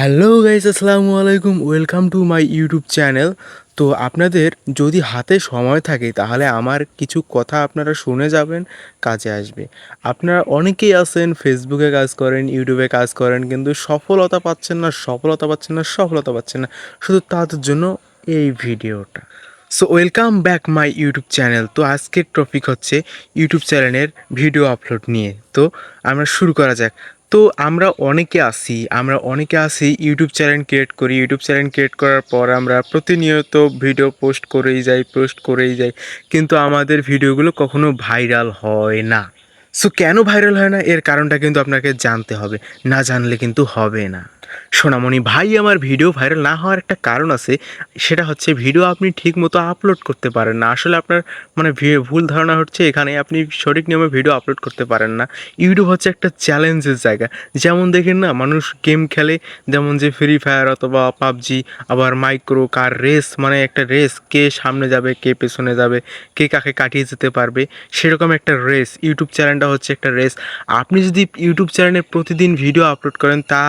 Hello guys, আসসালামু আলাইকুম, welcome to my YouTube channel. তো আপনাদের যদি হাতে সময় থাকে, তাহলে আমার কিছু কথা আপনারা শুনে যাবেন, কাজে আসবে। আপনারা অনেকেই আছেন ফেসবুকে কাজ করেন ইউটিউবে কাজ করেন, কিন্তু সফলতা পাচ্ছেন না, সফলতা পাচ্ছেন না, সফলতা পাচ্ছেন না। শুধু তাদের জন্য এই ভিডিওটা। So welcome back my YouTube channel তো আজকের টপিক হচ্ছে ইউটিউব চ্যানেলের ভিডিও আপলোড নিয়ে। তো আমরা শুরু করা যাক। তো আমরা অনেকে আসি আমরা অনেকে আসি ইউটিউব চ্যানেল ক্রিয়েট করি। ইউটিউব চ্যানেল ক্রিয়েট করার পর আমরা প্রতিনিয়ত ভিডিও পোস্ট করেই যাই পোস্ট করেই যাই। কিন্তু আমাদের ভিডিওগুলো কখনো ভাইরাল হয় না। সো কেন ভাইরাল হয় না? এর কারণটা কিন্তু আপনাকে জানতে হবে। না জানলে কিন্তু হবে না। সোনামণি, ভাই, আমার ভিডিও ভাইরাল না হওয়ার একটা কারণ আছে। সেটা হচ্ছে ভিডিও আপনি ঠিক মতো আপলোড করতে পারেন না। আসলে আপনার মানে ভুল ধারণা হচ্ছে এখানে আপনি সঠিক নিয়মে ভিডিও আপলোড করতে পারেন না। ইউটিউব হচ্ছে একটা চ্যালেঞ্জের জায়গা। যেমন দেখেন না, মানুষ গেম খেলে, যেমন যে ফ্রি ফায়ার অথবা পাবজি আবার মাইক্রো কার রেস মানে একটা রেস কে সামনে যাবে, কে পেছনে যাবে, কে কাকে কাটিয়ে যেতে পারবে, সেরকম একটা রেস ইউটিউব চ্যানেলটা হচ্ছে একটা রেস আপনি যদি ইউটিউব চ্যানেলে প্রতিদিন ভিডিও আপলোড করেন, তা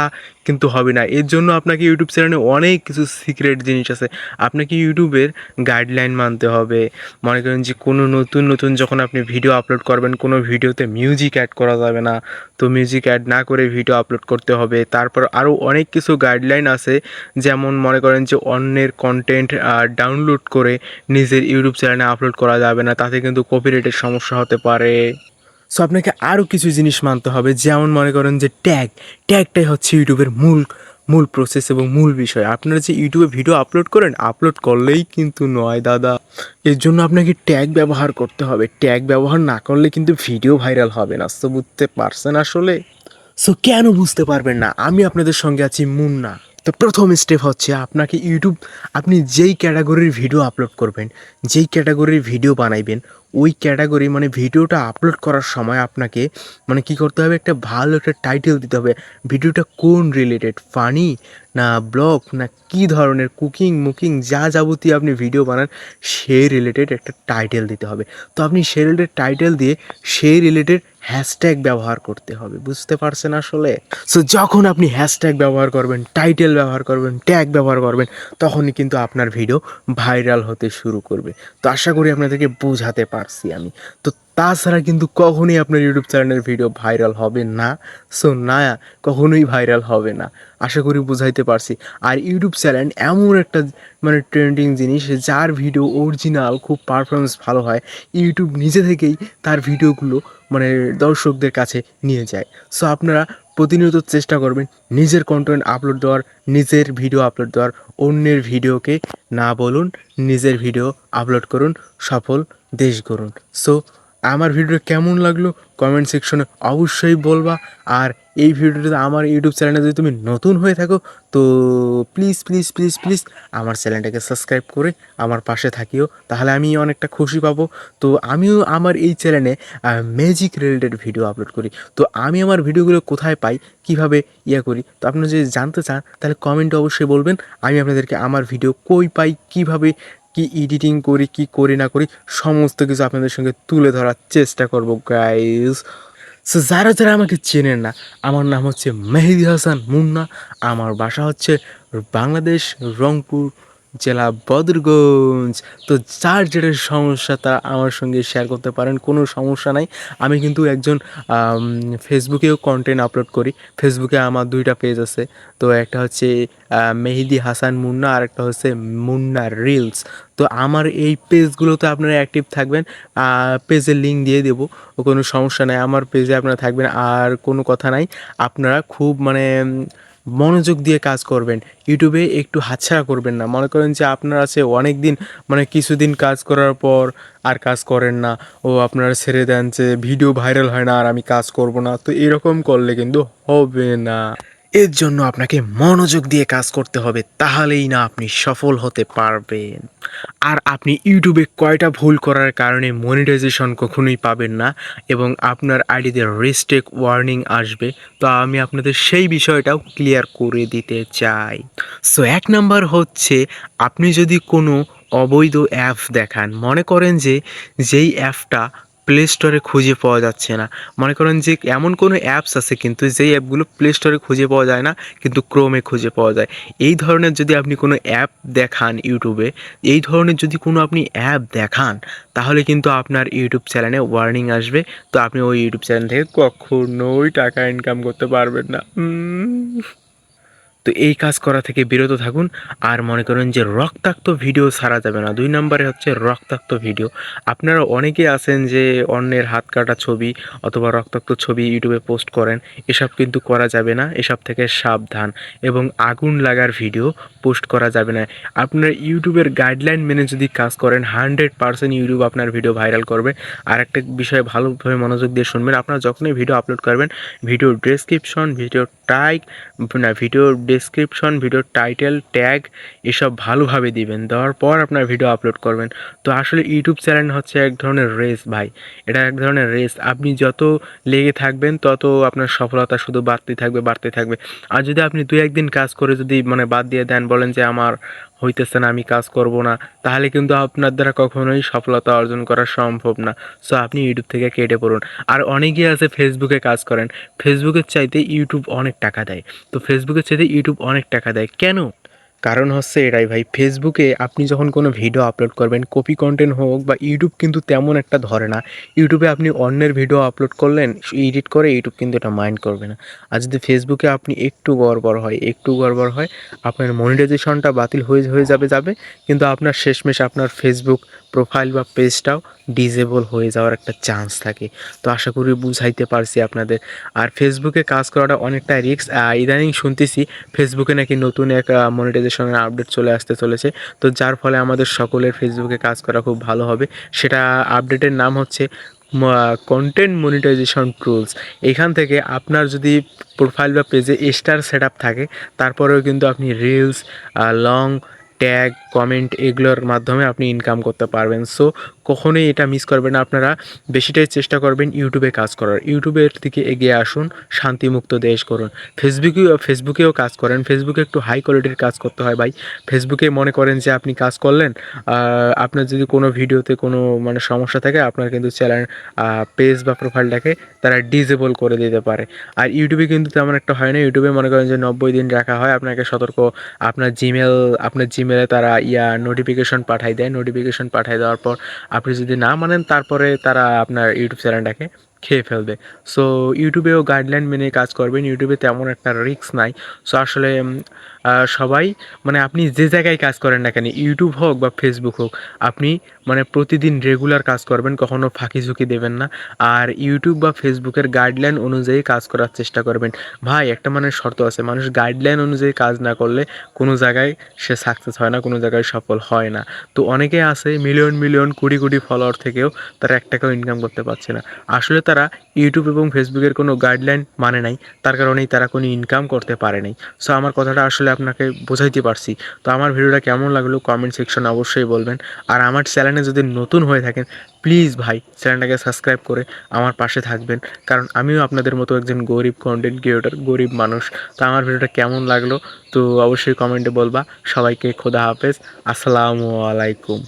কিন্তু হবে না। এর জন্য আপনাকে ইউটিউব চ্যানেলে অনেক কিছু সিক্রেট জিনিস আছে। আপনাকে ইউটিউবের গাইডলাইন মানতে হবে। মনে করেন যে কোনো নতুন নতুন যখন আপনি ভিডিও আপলোড করবেন, কোনো ভিডিওতে মিউজিক অ্যাড করা যাবে না। তো মিউজিক অ্যাড না করে ভিডিও আপলোড করতে হবে। তারপর আরও অনেক কিছু গাইডলাইন আছে। যেমন মনে করেন যে অন্যের কন্টেন্ট ডাউনলোড করে নিজের ইউটিউব চ্যানেলে আপলোড করা যাবে না। তাতে কিন্তু কপিরাইটের সমস্যা হতে পারে। সো আপনাকে আরও কিছু জিনিস মানতে হবে। যেমন মনে করেন যে ট্যাগ ট্যাগটাই হচ্ছে ইউটিউবের মূল মূল প্রসেস এবং মূল বিষয়। আপনারা যে ইউটিউবে ভিডিও আপলোড করেন আপলোড করলেই কিন্তু নয় দাদা। এর জন্য আপনাকে ট্যাগ ব্যবহার করতে হবে। ট্যাগ ব্যবহার না করলে কিন্তু ভিডিও ভাইরাল হবে না। তো বুঝতে পারছেন আসলে? সো কেন বুঝতে পারবেন না? আমি আপনাদের সঙ্গে আছি মুন্না। তো প্রথম স্টেপ হচ্ছে আপনাকে ইউটিউব আপনি যেই ক্যাটাগরির ভিডিও আপলোড করবেন, যেই ক্যাটাগরির ভিডিও বানাইবেন ওই ক্যাটাগরি মানে ভিডিওটা আপলোড করার সময় আপনাকে মানে কি করতে হবে? একটা ভালো একটা টাইটেল দিতে হবে। ভিডিওটা কোন রিলেটেড ফানি না ব্লগ না কি ধরনের? কুকিং মুকিং যা যাবতীয় আপনি ভিডিও বানান সেই রিলেটেড একটা টাইটেল দিতে হবে। তো আপনি সেই রিলেটেড টাইটেল দিয়ে সেই রিলেটেড হ্যাশট্যাগ ব্যবহার করতে হবে। বুঝতে পারছেন আসলে? সো যখন আপনি হ্যাশট্যাগ ব্যবহার করবেন টাইটেল ব্যবহার করবেন ট্যাগ ব্যবহার করবেন, তখনই কিন্তু আপনার ভিডিও ভাইরাল হতে শুরু করবে। তো আশা করি আপনাদেরকে বোঝাতে পারছি আমি। তো তাছাড়া কিন্তু কখনোই আপনার ইউটিউব চ্যানেলের ভিডিও ভাইরাল হবে না। সো না, কখনোই ভাইরাল হবে না। আশা করি বুঝাইতে পারছি। আর ইউটিউব চ্যানেল এমন একটা মানে ট্রেন্ডিং জিনিস, যার ভিডিও অরিজিনাল খুব পারফরমেন্স ভালো হয় ইউটিউব নিজে থেকেই তার ভিডিওগুলো মানে দর্শকদের কাছে নিয়ে যায়। সো আপনারা প্রতিনিয়ত চেষ্টা করবেন নিজের কন্টেন্ট আপলোড দেওয়ার, নিজের ভিডিও আপলোড দেওয়ার, অন্যের ভিডিওকে না বলুন, নিজের ভিডিও আপলোড করুন সফল দেশ গড়ুন। সো আমার ভিডিও কেমন লাগল কমেন্ট সেকশনে অবশ্যই বলবা। আর এই ভিডিওটাতে আমার ইউটিউব চ্যানেলে যদি তুমি নতুন হয়ে থাকো, তো প্লিজ প্লিজ প্লিজ প্লিজ আমার চ্যানেলটাকে সাবস্ক্রাইব করে আমার পাশে থাকিও। তাহলে আমি অনেকটা খুশি পাবো। তো আমিও আমার এই চ্যানেলে ম্যাজিক রিলেটেড ভিডিও আপলোড করি। তো আমি আমার ভিডিওগুলো কোথায় পাই, কীভাবে ইয়ে করি, তো আপনারা যদি জানতে চান, তাহলে কমেন্টে অবশ্যই বলবেন। আমি আপনাদেরকে আমার ভিডিও কই পাই, কীভাবে কি এডিটিং করি, কি করি, না করি, সমস্ত কিছু আপনাদের সঙ্গে তুলে ধরার চেষ্টা করব গাইজ সো যারা যারা আমাকে চেনেন না, আমার নাম হচ্ছে মেহেদি হাসান মুন্না, আমার বাসা হচ্ছে বাংলাদেশ রংপুর জেলা বদরগঞ্জ। তো যার যেটা সমস্যা তা আমার সঙ্গে শেয়ার করতে পারেন, কোনো সমস্যা নাই। আমি কিন্তু একজন ফেসবুকেও কন্টেন্ট আপলোড করি। ফেসবুকে আমার দুইটা পেজ আছে। তো একটা হচ্ছে মেহেদি হাসান মুন্না, আর একটা হচ্ছে মুন্না রিলস তো আমার এই পেজগুলোতে আপনারা অ্যাক্টিভ থাকবেন। পেজের লিঙ্ক দিয়ে দেবো। কোনো সমস্যা নাই। আমার পেজে আপনারা থাকবেন। আর কোনো কথা নাই। আপনারা খুব মানে মনোযোগ দিয়ে কাজ করবেন। ইউটিউবে একটু হাতছাড়া করবেন না। মনে করেন যে আপনার আছে অনেক দিন মানে কিছুদিন কাজ করার পর আর কাজ করেন না। ও আপনারা ছেড়ে দেন যে, ভিডিও ভাইরাল হয় না আর আমি কাজ করব না। তো এরকম করলে কিন্তু হবে না। এর জন্য আপনাকে মনোযোগ দিয়ে কাজ করতে হবে, তাহলেই না আপনি সফল হতে পারবেন। আর আপনি ইউটিউবে কয়টা ভুল করার কারণে মনিটাইজেশন কখনোই পাবেন না এবং আপনার আইডিতে রেস্টেক ওয়ার্নিং আসবে, তো আমি আপনাদের সেই বিষয়টাও ক্লিয়ার করে দিতে চাই। সো এক নাম্বার হচ্ছে, আপনি যদি কোনো অবৈধ অ্যাপ দেখান, মনে করেন যে, যেই অ্যাপটা প্লে স্টোরে খুঁজে পাওয়া যাচ্ছে না। মনে করেন যে এমন কোনো অ্যাপস আছে কিন্তু যেই অ্যাপগুলো প্লে স্টোরে খুঁজে পাওয়া যায় না, কিন্তু ক্রোমে খুঁজে পাওয়া যায়। এই ধরনের যদি আপনি কোনো অ্যাপ দেখান ইউটিউবে এই ধরনের যদি কোনো আপনি অ্যাপ দেখান, তাহলে কিন্তু আপনার ইউটিউব চ্যানেলে ওয়ার্নিং আসবে। তো আপনি ওই ইউটিউব চ্যানেল থেকে কখনোই টাকা ইনকাম করতে পারবেন না। তো এই কাজ করা থেকে বিরত থাকুন। আর মনে করেন যে রক্তাক্ত ভিডিও ছাড়া যাবে না। দুই নম্বরে হচ্ছে রক্তাক্ত ভিডিও। আপনারা অনেকেই আছেন যে অন্যের হাত কাটা ছবি অথবা রক্তাক্ত ছবি ইউটিউবে পোস্ট করেন, এসব কিন্তু করা যাবে না। এসব থেকে সাবধান এবং আগুন লাগার ভিডিও পোস্ট করা যাবে না। আপনার ইউটিউবের গাইডলাইন মেনে যদি কাজ করেন, হান্ড্রেড পার্সেন্ট ইউটিউব আপনার ভিডিও ভাইরাল করবে। আর একটা বিষয়ে ভালোভাবে মনোযোগ দিয়ে শুনবেন। আপনারা যখনই ভিডিও আপলোড করবেন, ভিডিও ডেসক্রিপশন ভিডিও টাইক না, video description video title tag এসব ভালোভাবে দিবেন। দেওয়ার পর আপনার ভিডিও আপলোড করবেন। তো আসলে ইউটিউব চ্যানেল হচ্ছে এক ধরনের রেস ভাই। এটা এক ধরনের রেস আপনি যত লেগে থাকবেন, তত আপনার সফলতা শুধু বাড়তে থাকবে বাড়তে থাকবে। আর যদি আপনি দু একদিন কাজ করে যদি মানে বাদ দিয়ে দেন, বলেন যে আমার হইতেছে না, আমি কাজ করব না। তাহলে কিন্তু আপনার দ্বারা কখনোই সফলতা অর্জন করা সম্ভব না। সো আপনি ইউটিউব থেকে কেটে পড়ুন। আর অনেকেই আছে ফেসবুকে কাজ করেন। ফেসবুকের চাইতে ইউটিউব অনেক টাকা দেয়। তো ফেসবুকের চাইতে ইউটিউব অনেক টাকা দেয়। কেন? কারণ হচ্ছে এটাই ভাই, ফেসবুকে আপনি যখন কোনো ভিডিও আপলোড করবেন কপি কন্টেন্ট হোক বা ইউটিউব কিন্তু তেমন একটা ধরে না। ইউটিউবে আপনি অন্যের ভিডিও আপলোড করলেন এডিট করে ইউটিউব কিন্তু এটা মাইন্ড করবে না। আর যদি ফেসবুকে আপনি একটু গড়বড় হয়, একটু গড়বড় হয়, আপনার মনিটাইজেশনটা বাতিল হয়ে হয়ে যাবে যাবে, কিন্তু আপনার শেষমেশ আপনার ফেসবুক প্রোফাইল বা পেজটাও ডিজেবল হয়ে যাওয়ার একটা চান্স থাকে। তো আশা করি বুঝাইতে পারছি আপনাদের। আর ফেসবুকে কাজ করাটা অনেকটা রিস্ক ইদানিং শুনতেছি ফেসবুকে নাকি নতুন এক মনিটাইজেশনের আপডেট চলে আসতে চলেছে। তো যার ফলে আমাদের সকলের ফেসবুকে কাজ করা খুব ভালো হবে। সেটা আপডেটের নাম হচ্ছে কন্টেন্ট মনিটাইজেশন টুলস এখান থেকে আপনার যদি প্রোফাইল বা পেজে স্টার সেট থাকে, তারপরেও কিন্তু আপনি রিলস লং ট্যাগ কমেন্ট এগুলোর মাধ্যমে আপনি ইনকাম করতে পারবেন। সো কখনোই এটা মিস করবেন আপনারা বেশিটাই চেষ্টা করবেন ইউটিউবে কাজ করার। ইউটিউবের দিকে এগিয়ে আসুন, শান্তিমুক্ত দেশ করুন। ফেসবুকেও ফেসবুকেও কাজ করেন। ফেসবুকে একটু হাই কোয়ালিটির কাজ করতে হয় ভাই। ফেসবুকে মনে করেন যে আপনি কাজ করলেন আপনার যদি কোনো ভিডিওতে কোনো মানে সমস্যা থাকে, আপনার কিন্তু চ্যানেল পেজ বা প্রোফাইলটাকে তারা ডিজেবল করে দিতে পারে। আর ইউটিউবে কিন্তু তেমন একটা হয় না। ইউটিউবে মনে করেন যে নব্বই দিন রাখা হয়, আপনাকে সতর্ক, আপনার জিমেল আপনার জিমেলে তারা ইয়া নোটিফিকেশন পাঠাই দেয়। নোটিফিকেশন পাঠাই দেওয়ার পর আপনি যদি না মানেন তারপরে তারা আপনার ইউটিউব চ্যানেলটাকে খেয়ে ফেলবে। সো ইউটিউবেও গাইডলাইন মেনে কাজ করবেন। ইউটিউবে তেমন একটা রিস্ক নাই। সো আসলে সবাই মানে আপনি যে জায়গায় কাজ করেন না কেন ইউটিউব হোক বা ফেসবুক হোক, আপনি মানে প্রতিদিন রেগুলার কাজ করবেন, কখনো ফাঁকি ঝুঁকি দেবেন না। আর ইউটিউব বা ফেসবুকের গাইডলাইন অনুযায়ী কাজ করার চেষ্টা করবেন। ভাই, একটা মানে শর্ত আছে। মানুষ গাইডলাইন অনুযায়ী কাজ না করলে কোনো জায়গায় সে সাকসেস হয় না, কোনো জায়গায় সফল হয় না। তো অনেকে আছে million million crore crore follower থেকেও তারা এক টাকাও ইনকাম করতে পারছে না। আসলে তারা ইউটিউব এবং ফেসবুকের কোনো গাইডলাইন মানে নাই। তার কারণেই তারা কোনো ইনকাম করতে পারে নাই। সো আমার কথাটা আসলে আপনাকে বোঝাইতে পারছি। তো আমার ভিডিওটা কেমন লাগল কমেন্ট সেকশন অবশ্যই বলবেন। আর আমার চ্যানেলে যদি নতুন হয়ে থাকেন প্লিজ ভাই চ্যানেলটাকে সাবস্ক্রাইব করে আমার পাশে থাকবেন। কারণ আমিও আপনাদের মতো একজন গরিব কন্টেন্ট ক্রিয়েটর গরিব মানুষ। তো আমার ভিডিওটা কেমন লাগল, তো অবশ্যই কমেন্টে বলবা। সবাইকে খোদা হাফেজ। আসসালামু আলাইকুম।